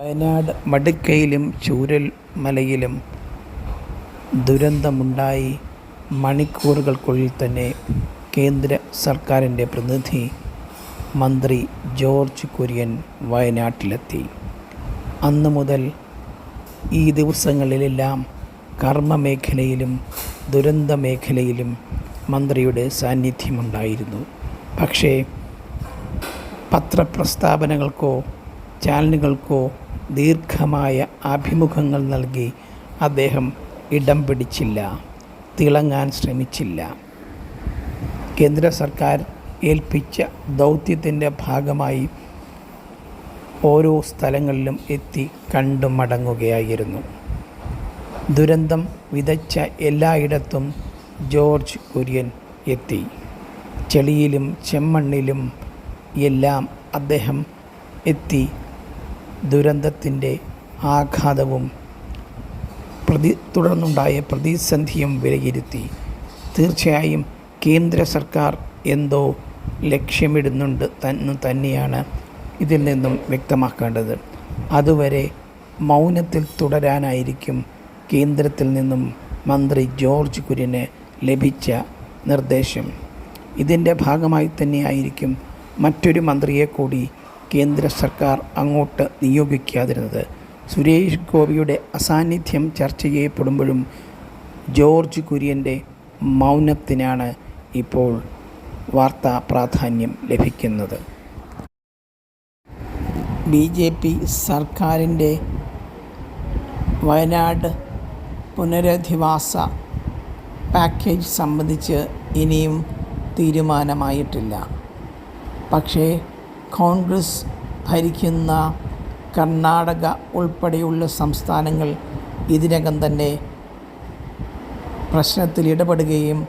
വയനാട് മടുക്കയിലും ചൂരൽ മലയിലും ദുരന്തമുണ്ടായി മണിക്കൂറുകൾക്കുള്ളിൽ തന്നെ കേന്ദ്ര സർക്കാരിന്റെ പ്രതിനിധി മന്ത്രി ജോർജ് കുര്യൻ വയനാട്ടിലെത്തി. അന്ന് മുതൽ ഈ ദിവസങ്ങളിലെല്ലാം കർമ്മമേഖലയിലും ദുരന്ത മേഖലയിലും മന്ത്രിയുടെ സാന്നിധ്യമുണ്ടായിരുന്നു. പക്ഷേ പത്രപ്രസ്താവനകൾക്കോ ചാനലുകൾക്കോ ദീർഘമായ അഭിമുഖങ്ങൾ നൽകി അദ്ദേഹം ഇടം പിടിച്ചില്ല തിളങ്ങാൻ ശ്രമിച്ചില്ല. കേന്ദ്ര സർക്കാർ ഏൽപ്പിച്ച ദൗത്യത്തിന്റെ ഭാഗമായി ഓരോ സ്ഥലങ്ങളിലും എത്തി കണ്ടു മടങ്ങുകയായിരുന്നു. ദുരന്തം വിതച്ച എല്ലായിടത്തും ജോർജ് കുര്യൻ എത്തി. ചെളിയിലും ചെമ്മണ്ണിലും എല്ലാം അദ്ദേഹം എത്തി ദുരന്തത്തിന്റെ ആഘാതവും പ്രതി തുടർന്നുണ്ടായ പ്രതിസന്ധിയും വിലയിരുത്തി. തീർച്ചയായും കേന്ദ്ര സർക്കാർ എന്തോ ലക്ഷ്യമിടുന്നുണ്ട് തന്നു തന്നെയാണ് ഇതിൽ നിന്നും വ്യക്തമാക്കേണ്ടത്. അതുവരെ മൗനത്തിൽ തുടരാനായിരിക്കും കേന്ദ്രത്തിൽ നിന്നും മന്ത്രി ജോർജ് കുര്യന് ലഭിച്ച നിർദ്ദേശം. ഇതിന്റെ ഭാഗമായി തന്നെയായിരിക്കും മറ്റൊരു മന്ത്രിയെ കൂടി കേന്ദ്ര സർക്കാർ അങ്ങോട്ട് നിയോഗിക്കാതിരുന്നത്. സുരേഷ് ഗോപിയുടെ അസാന്നിധ്യം ചർച്ച ചെയ്യപ്പെടുമ്പോഴും ജോർജ് കുര്യന്റെ മൗനത്തിനാണ് ഇപ്പോൾ വാർത്താ പ്രാധാന്യം ലഭിക്കുന്നത്. ബി ജെ പി സർക്കാരിന്റെ വയനാട് പുനരധിവാസ പാക്കേജ് സംബന്ധിച്ച് ഇനിയും തീരുമാനമായിട്ടില്ല. പക്ഷേ കോൺഗ്രസ് ഭരിക്കുന്ന കർണാടക ഉൾപ്പെടെയുള്ള സംസ്ഥാനങ്ങൾ ഇതിനകം തന്നെ പ്രശ്നത്തിൽ ഇടപെടുകയും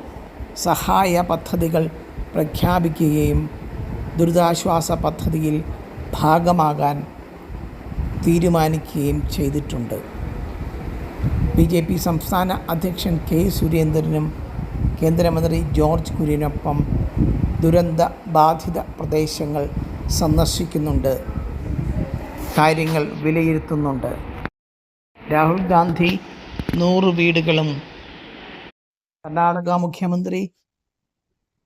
സഹായ പദ്ധതികൾ പ്രഖ്യാപിക്കുകയും ദുരിതാശ്വാസ പദ്ധതിയിൽ ഭാഗമാകാൻ തീരുമാനിക്കുകയും ചെയ്തിട്ടുണ്ട്. ബി ജെ പി സംസ്ഥാന അധ്യക്ഷൻ കെ സുരേന്ദ്രനും കേന്ദ്രമന്ത്രി ജോർജ് കുര്യനൊപ്പം ദുരന്ത ബാധിത പ്രദേശങ്ങൾ സന്ദർശിക്കുന്നുണ്ട്. കാര്യങ്ങൾ വിലയിരുത്തുന്നുണ്ട്. രാഹുൽ ഗാന്ധി നൂറ് വീടുകളും. കർണാടക മുഖ്യമന്ത്രി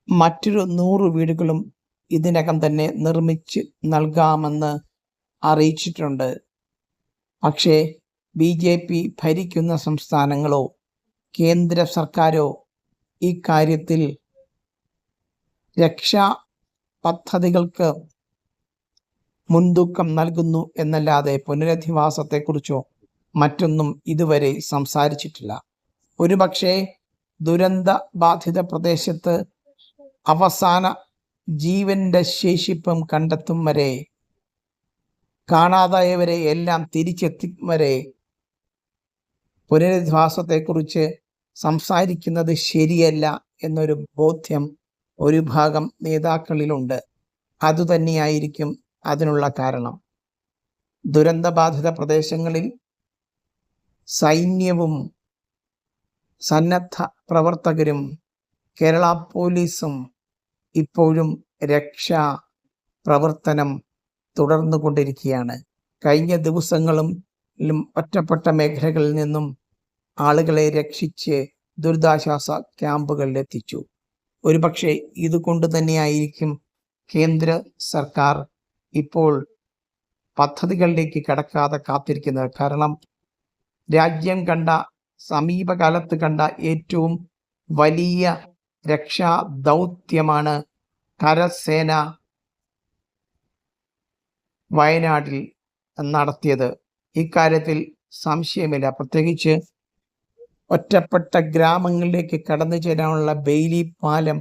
മറ്റൊരു നൂറ് വീടുകളും ഇതിനകം തന്നെ നിർമ്മിച്ച് നൽകാമെന്ന് അറിയിച്ചിട്ടുണ്ട്. പക്ഷേ ബി ജെ പി ഭരിക്കുന്ന സംസ്ഥാനങ്ങളോ കേന്ദ്ര സർക്കാരോ ഇക്കാര്യത്തിൽ രക്ഷാ പദ്ധതികൾക്ക് മുൻതൂക്കം നൽകുന്നു എന്നല്ലാതെ പുനരധിവാസത്തെക്കുറിച്ചോ മറ്റൊന്നും ഇതുവരെ സംസാരിച്ചിട്ടില്ല. ഒരുപക്ഷെ ദുരന്ത ബാധിത പ്രദേശത്ത് അവസാന ജീവന്റെ ശേഷിപ്പും കണ്ടെത്തും വരെ കാണാതായവരെ എല്ലാം തിരിച്ചെത്തി വരെ പുനരധിവാസത്തെക്കുറിച്ച് സംസാരിക്കുന്നത് ശരിയല്ല എന്നൊരു ബോധ്യം ഒരു ഭാഗം നേതാക്കളിലുണ്ട്. അതുതന്നെയായിരിക്കും അതിനുള്ള കാരണം. ദുരന്തബാധിത പ്രദേശങ്ങളിൽ സൈന്യവും സന്നദ്ധ പ്രവർത്തകരും കേരള പോലീസും ഇപ്പോഴും രക്ഷാ പ്രവർത്തനം തുടർന്നു കൊണ്ടിരിക്കുകയാണ്. കഴിഞ്ഞ ദിവസങ്ങളും ഒറ്റപ്പെട്ട മേഖലകളിൽ നിന്നും ആളുകളെ രക്ഷിച്ച് ദുരിതാശ്വാസ ക്യാമ്പുകളിൽ എത്തിച്ചു. ഒരുപക്ഷെ ഇതുകൊണ്ട് തന്നെയായിരിക്കും കേന്ദ്ര സർക്കാർ ഇപ്പോൾ പദ്ധതികളിലേക്ക് കടക്കാതെ കാത്തിരിക്കുന്നത് കാരണം രാജ്യം കണ്ട സമീപകാലത്ത് കണ്ട ഏറ്റവും വലിയ രക്ഷാ ദൗത്യമാണ് കരസേന വയനാട്ടിൽ നടത്തിയത്. ഇക്കാര്യത്തിൽ സംശയമില്ല. പ്രത്യേകിച്ച് ഒറ്റപ്പെട്ട ഗ്രാമങ്ങളിലേക്ക് കടന്നു ചേരാനുള്ള ബെയിലി പാലം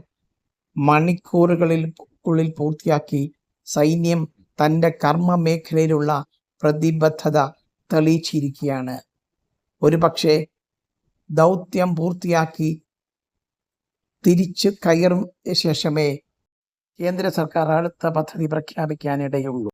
മണിക്കൂറുകളിൽ ഉള്ളിൽ പൂർത്തിയാക്കി സൈന്യം തന്റെ കർമ്മ മേഖലയിലുള്ള പ്രതിബദ്ധത തെളിയിച്ചിരിക്കുകയാണ്. ഒരു പക്ഷേ ദൗത്യം പൂർത്തിയാക്കി തിരിച്ചു കയറും ശേഷമേ കേന്ദ്ര സർക്കാർ അടുത്ത പദ്ധതി പ്രഖ്യാപിക്കാനിടയുള്ളൂ.